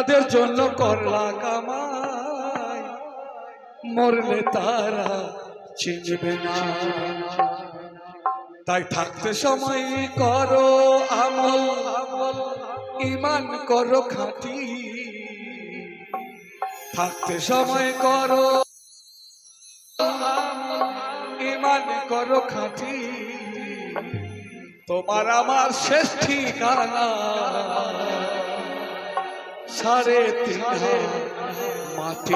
যাদের জন্য করলা কামাই। মরলে তারা চিনবে না। তাই থাকতে সময় করো আমল আমল ইমান করো খাঁটি। থাকতে সময় করো ইমান করো খাঁটি। তোমার আমার শেষ ঠিকানা। সাড়ে তিন হাত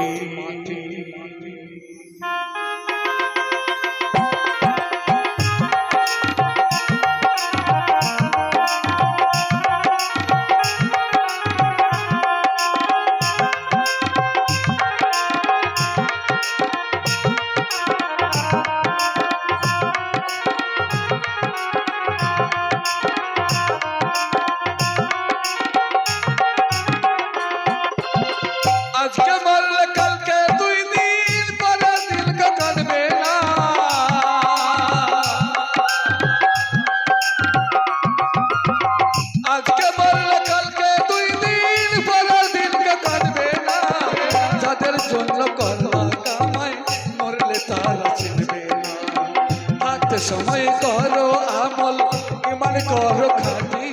খাটি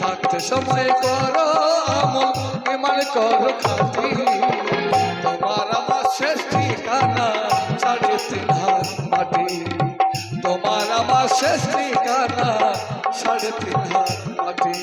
থাকতে সময় করো আমল, ইমান করো খাটি। তোমার আমার শেষ ঠিকানা সাড়ে তিন হাত মাটি। তোমার আমার শেষ ঠিকানা সাড়ে তিন মাটি।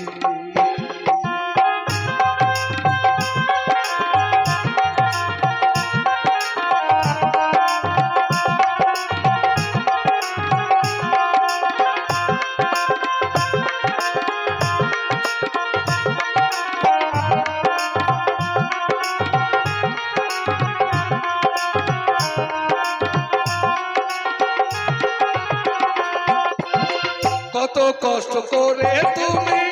কষ্ট করে তুমি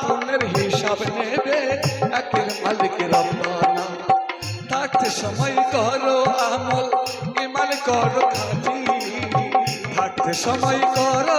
পুণ্যের হিসাব নেবে একের মালিকের রব্বানা থাকতে সময় করো আমল, ইমান করো খাটি। থাকতে সময় করো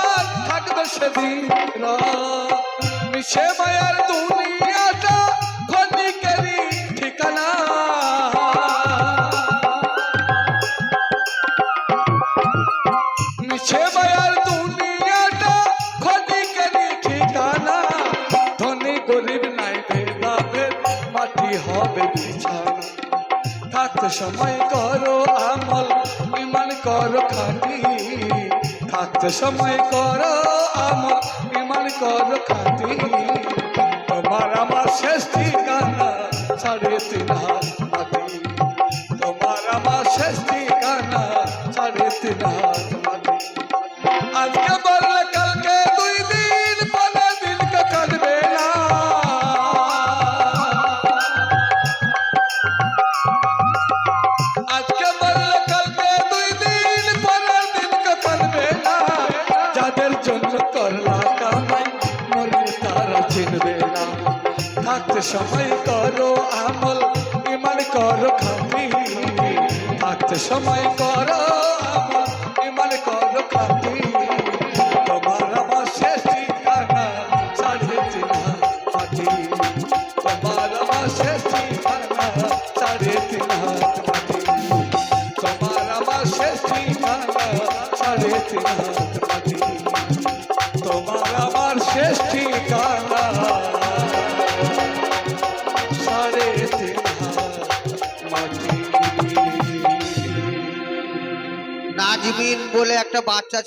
সেদিন। মিশে মায়ার দুনিয়াটা খনিকেরই ঠিকানা মিছে মায়ার দুনিয়াটা খনিকেরই ঠিকানা ধনী গরিব নাই ভেদাভেদ মাটি হবে বিছানা থাকতে সময় করো আমল ইমান করো খাটি থাকতে সময় করো আমার বিমান করো খাতি তোমার আমার শেষ ঠিকানা সাড়ে তিন হাত সময় করো আমল ইমান করো খাতি থাকতে সময় করো আমল ইমান করো খাতি তোমার আমার শেষ ঠিকানা সাড়ে তিন মাটি তোমার আমার শেষ ঠিকানা সাড়ে তিন মাটি তোমার আমার শেষ মাটি নাজমিন বলে একটা বাচ্চা